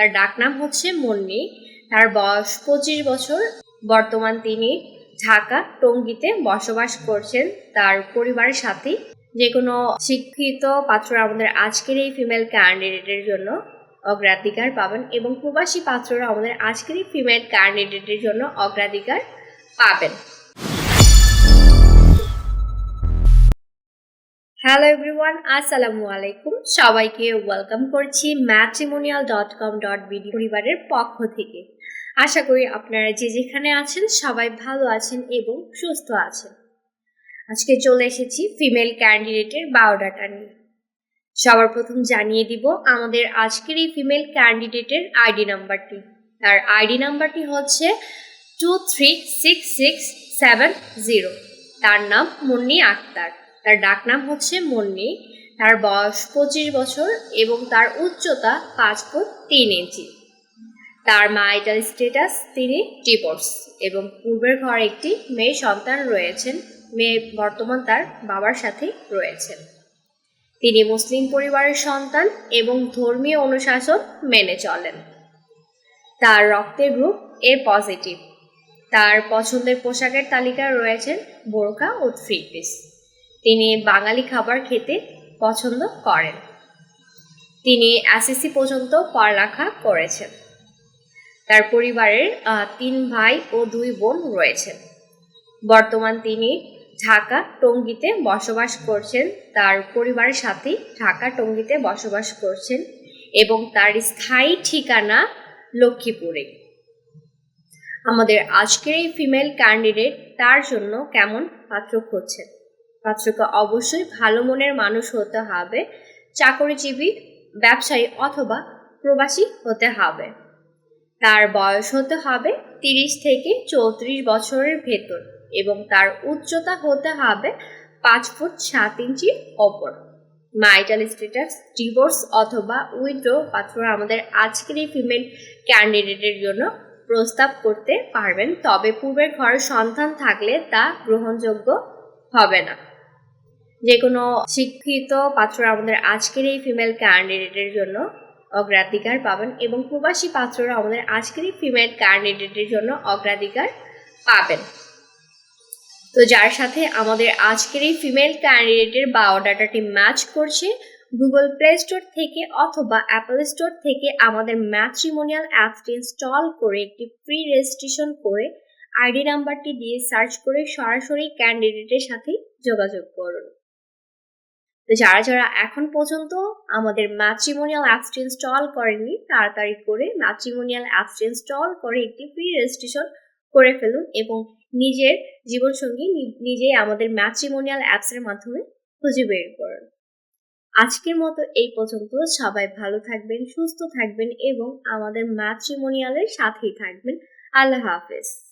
তার ডাকনাম হচ্ছে মুন্নি। তার বয়স পঁচিশ বছর। বর্তমান তিনি ঢাকা টঙ্গীতে বসবাস করছেন তার পরিবারের সাথে। যে কোনো শিক্ষিত পাত্ররা আমাদের আজকের এই ফিমেল ক্যান্ডিডেটের জন্য অগ্রাধিকার পাবেন এবং প্রবাসী পাত্ররা আমাদের আজকের এই ফিমেল ক্যান্ডিডেটের জন্য অগ্রাধিকার পাবেন। হ্যালো এভরিওয়ান আসসালামু আলাইকুম সবাইকে ওয়েলকাম করছি matrimonial dot com dot B D পরিবারের পক্ষ থেকে। আশা করি আপনারা যে যেখানে আছেন সবাই ভালো আছেন এবং সুস্থ আছেন। আজকে চলে এসেছি ফিমেল ক্যান্ডিডেটের বায়োডাটা নিয়ে। সবার প্রথম জানিয়ে দিব আমাদের আজকের এই ফিমেল ক্যান্ডিডেটের আইডি নাম্বারটি। তার আইডি নাম্বারটি হচ্ছে two three six six seven zero তার নাম মুন্নি আক্তার। তার ডাকনাম হচ্ছে মুন্নি। তার বয়স পঁচিশ বছর এবং তার উচ্চতা পাঁচ ফুট তিন ইঞ্চি। তার মাইটাল স্ট্যাটাস তিনি ডিভোর্স এবং পূর্বের ঘর একটি মেয়ে সন্তান রয়েছেন। মেয়ে বর্তমান তার বাবার সাথে রয়েছেন। তিনি মুসলিম পরিবারের সন্তান এবং ধর্মীয় অনুশাসন মেনে চলেন। তার রক্তের গ্রুপ এ পজিটিভ তার পছন্দের পোশাকের তালিকায় রয়েছেন বোরকা ও থ্রি পিস তিনি বাঙালি খাবার খেতে পছন্দ করেন। তিনি এসএসসি পর্যন্ত পড়ালেখা করেছেন। তার পরিবারের তিন ভাই ও দুই বোন রয়েছেন। বর্তমান তিনি ঢাকা টঙ্গীতে বসবাস করছেন, তার পরিবারের সাথে ঢাকা টঙ্গীতে বসবাস করছেন এবং তার স্থায়ী ঠিকানা লক্ষ্মীপুরে। আমাদের আজকের এই ফিমেল ক্যান্ডিডেট তার জন্য কেমন পাত্র খুঁজছেন? পাত্রকে অবশ্যই ভালো মনের মানুষ হতে হবে, চাকরিজীবী, ব্যবসায়ী অথবা প্রবাসী হতে হবে। তার বয়স হতে হবে তিরিশ থেকে চৌত্রিশ বছরের ভেতর এবং তার উচ্চতা হতে হবে পাঁচ ফুট সাত ইঞ্চির ওপর। মাইটাল স্ট্যাটাস ডিভোর্স অথবা উইথড্র পাত্ররা আমাদের আজকের এই ফিমেল ক্যান্ডিডেটের জন্য প্রস্তাব করতে পারবেন, তবে পূর্বের ঘরে সন্তান থাকলে তা গ্রহণযোগ্য হবে না। যে কোনো শিক্ষিত পাত্ররা আমাদের আজকের এই ফিমেল ক্যান্ডিডেটের জন্য অগ্রাধিকার পাবেন এবং প্রবাসী পাত্ররা আমাদের আজকের এই ফিমেল ক্যান্ডিডেটের জন্য অগ্রাধিকার পাবেন। তো যার সাথে আমাদের আজকের এই ফিমেল ক্যান্ডিডেটের বায়োডাটাটি ম্যাচ করছে গুগল প্লে স্টোর থেকে অথবা অ্যাপল স্টোর থেকে আমাদের ম্যাট্রিমোনিয়াল অ্যাপসটি ইনস্টল করে একটি ফ্রি রেজিস্ট্রেশন করে আইডি নাম্বারটি দিয়ে সার্চ করে সরাসরি ক্যান্ডিডেটের সাথে যোগাযোগ করুন। যারা যারা এখন পর্যন্ত আমাদের ম্যাট্রিমোনিয়াল অ্যাপসটি ইনস্টল করেননি, তাড়াতাড়ি করে ম্যাট্রিমোনিয়াল অ্যাপসটি ইনস্টল করে একটি ফ্রি রেজিস্ট্রেশন করে ফেলুন এবং নিজের জীবনসঙ্গী নি- নিজেই আমাদের ম্যাট্রিমোনিয়াল অ্যাপসের মাধ্যমে খুঁজে বের করুন। আজকের মতো এই পর্যন্ত। সবাই ভালো থাকবেন, সুস্থ থাকবেন এবং আমাদের ম্যাট্রিমোনিয়ালের সাথেই থাকবেন। আল্লাহ হাফেজ।